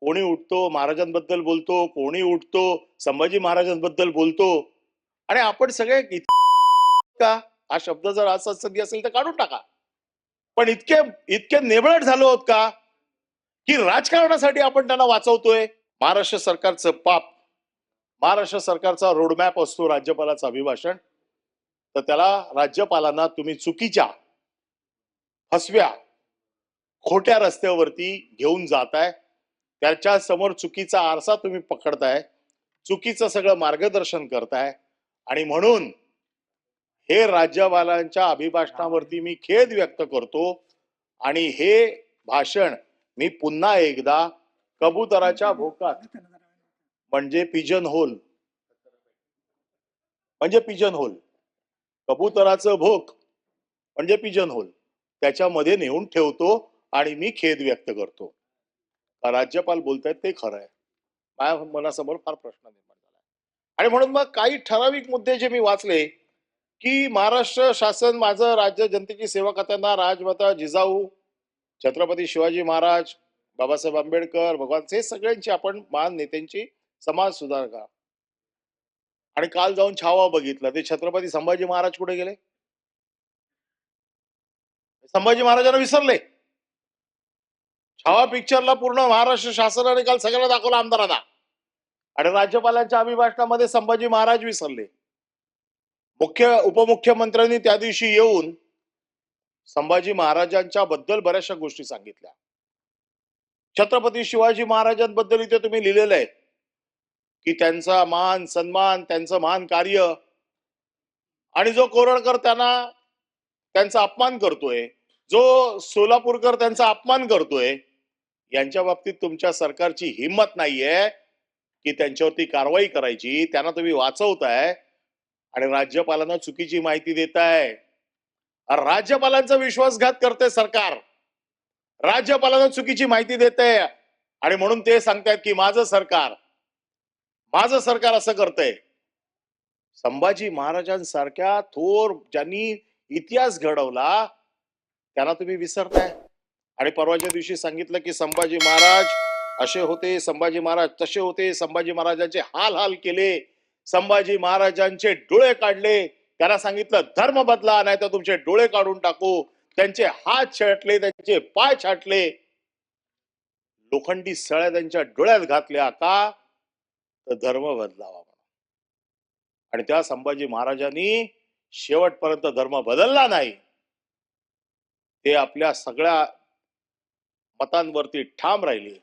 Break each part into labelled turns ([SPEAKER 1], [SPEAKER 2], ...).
[SPEAKER 1] कोणी उठतो महाराजांबद्दल बोलतो कोणी उठतो संभाजी महाराजांबद्दल बोलतो. आणि आपण सगळे का? हा शब्द जर असा असेल तर काढून टाका. पण इतके इतके नेबळट झालो आहोत का? की राजकारणासाठी आपण त्यांना वाचवतोय. महाराष्ट्र सरकारचं पाप. महाराष्ट्र सरकारचा रोडमॅप असतो राज्यपालाचं अभिभाषण. तर त्याला राज्यपालांना तुम्ही चुकीच्या फसव्या खोट्या रस्त्यावरती घेऊन जाताय. त्याच्यासमोर चुकीचा आरसा तुम्ही पकडताय चुकीचं सगळं मार्गदर्शन करताय आणि म्हणून हे राज्यपालांच्या अभिभाषणावरती मी खेद व्यक्त करतो आणि हे भाषण मी पुन्हा एकदा कबुतराच्या भोकात म्हणजे पिजन होल म्हणजे पिजन होल कबुतराचं भोक म्हणजे पिजन होल त्याच्यामध्ये नेऊन ठेवतो आणि मी खेद व्यक्त करतो. राज्यपाल बोलतायत ते खरं आहे. माझ्या मनासमोर फार प्रश्न निर्माण झाला आणि म्हणून मग काही ठराविक मुद्दे जे मी वाचले की महाराष्ट्र शासन माझं राज्य जनतेची सेवा करताना राजमाता जिजाऊ छत्रपती शिवाजी महाराज बाबासाहेब आंबेडकर भगवान हे सगळ्यांची आपण महान नेत्यांची समाज सुधारका आणि काल जाऊन छावा बघितला ते छत्रपती संभाजी महाराज कुठे गेले? संभाजी महाराजांना विसरले. छावा पिक्चरला पूर्ण महाराष्ट्र शासनाने काल सगळ्यांना दाखवला आमदारांना. आणि राज्यपालांच्या अभिभाषणामध्ये संभाजी महाराज विसरले. मुख्य उपमुख्यमंत्र्यांनी त्या दिवशी येऊन संभाजी महाराजांच्या बद्दल बऱ्याचशा गोष्टी सांगितल्या. छत्रपती शिवाजी महाराजांबद्दल इथे तुम्ही लिहिलेलं आहे. की त्यांचा मान सन्मान त्यांचं महान कार्य. आणि जो कोरडकर त्यांना त्यांचा अपमान करतोय जो सोलापूरकर त्यांचा अपमान करतोय यांच्या बाबतीत तुमच्या सरकारची हिंमत नाहीये की त्यांच्यावरती कारवाई करायची. त्यांना तुम्ही वाचवताय आणि राज्यपालांना चुकीची माहिती देताय. राज्यपालांचा विश्वासघात करते सरकार. राज्यपालांना चुकीची माहिती देते. आणि म्हणून ते सांगतायत की माझं सरकार माझं सरकार असं करतंय. संभाजी महाराजांसारख्या थोर ज्यांनी इतिहास घडवला त्यांना तुम्ही विसरताय. आणि परवाच्या दिवशी सांगितलं की संभाजी महाराज असे होते संभाजी महाराज तसे होते संभाजी महाराजांचे हाल हाल केले संभाजी महाराजांचे डोळे काढले. त्यांना सांगितलं धर्म बदला नाही तर तुमचे डोळे काढून टाकू. त्यांचे हात छाटले त्यांचे पाय छाटले. लोखंडी सळ्या त्यांच्या डोळ्यात घातल्या का? तर धर्म बदलावा म्हणून. आणि त्या संभाजी महाराजांनी शेवटपर्यंत धर्म बदलला नाही. ते आपल्या सगळ्या मतांवरती ठाम राहिले.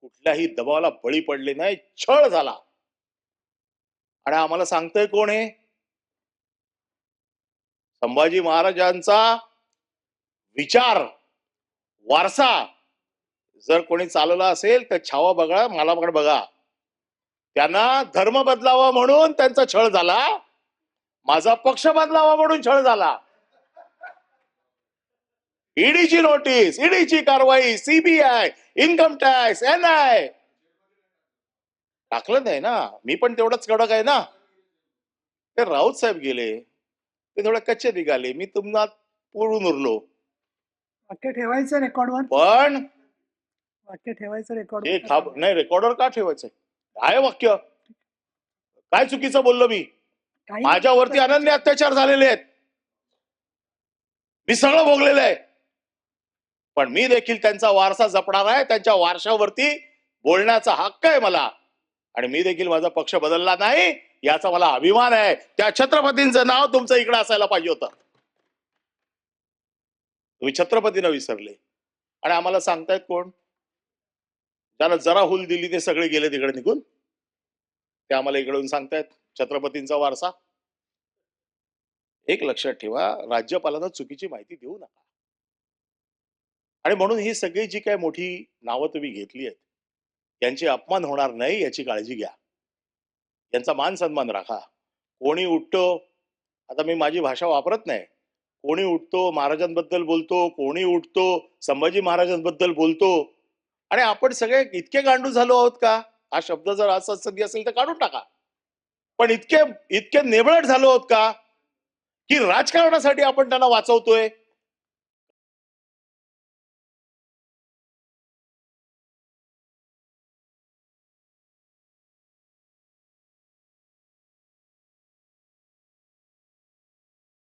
[SPEAKER 1] कुठल्याही दबावाला बळी पडले नाही छळ झाला. आणि आम्हाला सांगतोय कोण हे संभाजी महाराजांचा विचार वारसा जर कोणी चालवला असेल तर छावा बघा मला पण बघा. त्यांना धर्म बदलावा म्हणून त्यांचा छळ झाला. माझा पक्ष बदलावा म्हणून छळ झाला. ईडीची नोटीस ईडीची कारवाई CBI income tax N I टाकलं नाही ना. मी पण तेवढंच कडक आहे ना. ते राऊत साहेब गेले. ते थोडे कच्चे निघाले. मी तुम्हाला पुरून उरलो.
[SPEAKER 2] वाक्य ठेवायचं रेकॉर्डवर?
[SPEAKER 1] पण
[SPEAKER 2] वाक्य ठेवायचं रेकॉर्ड
[SPEAKER 1] हे खाब नाही रेकॉर्डर का ठेवायचंय? काय वाक्य? काय चुकीचं बोललो मी? माझ्यावरती अनन्य अत्याचार झालेले आहेत. मी सगळं भोगलेलं आहे. पण मी देखील त्यांचा वारसा जपणार आहे त्यांच्या वारशावरती बोलण्याचा हक्क आहे मला. आणि मी देखील माझा पक्ष बदलला नाही याचा मला अभिमान आहे. त्या छत्रपतींचं नाव तुमचं इकडे असायला पाहिजे होतं. तुम्ही छत्रपतींना विसरले. आणि आम्हाला सांगतायत कोण? ज्याला जरा हुल दिली ते सगळे गेले तिकडे निघून. ते आम्हाला इकडून सांगतायत छत्रपतींचा वारसा. एक लक्षात ठेवा राज्यपालांना चुकीची माहिती देऊ नका. आणि म्हणून ही सगळी जी काय मोठी नावं तुम्ही घेतली आहेत यांचे अपमान होणार नाही याची काळजी घ्या. यांचा मान सन्मान राखा. कोणी उठतो आता मी माझी भाषा वापरत नाही. कोणी उठतो महाराजांबद्दल बोलतो कोणी उठतो संभाजी महाराजांबद्दल बोलतो. आणि आपण सगळे इतके गांडू झालो आहोत का? हा शब्द जर असा सत्संगी असेल तर काढून टाका. पण इतके इतके नेबळट झालो आहोत का? की राजकारणासाठी आपण त्यांना वाचवतोय?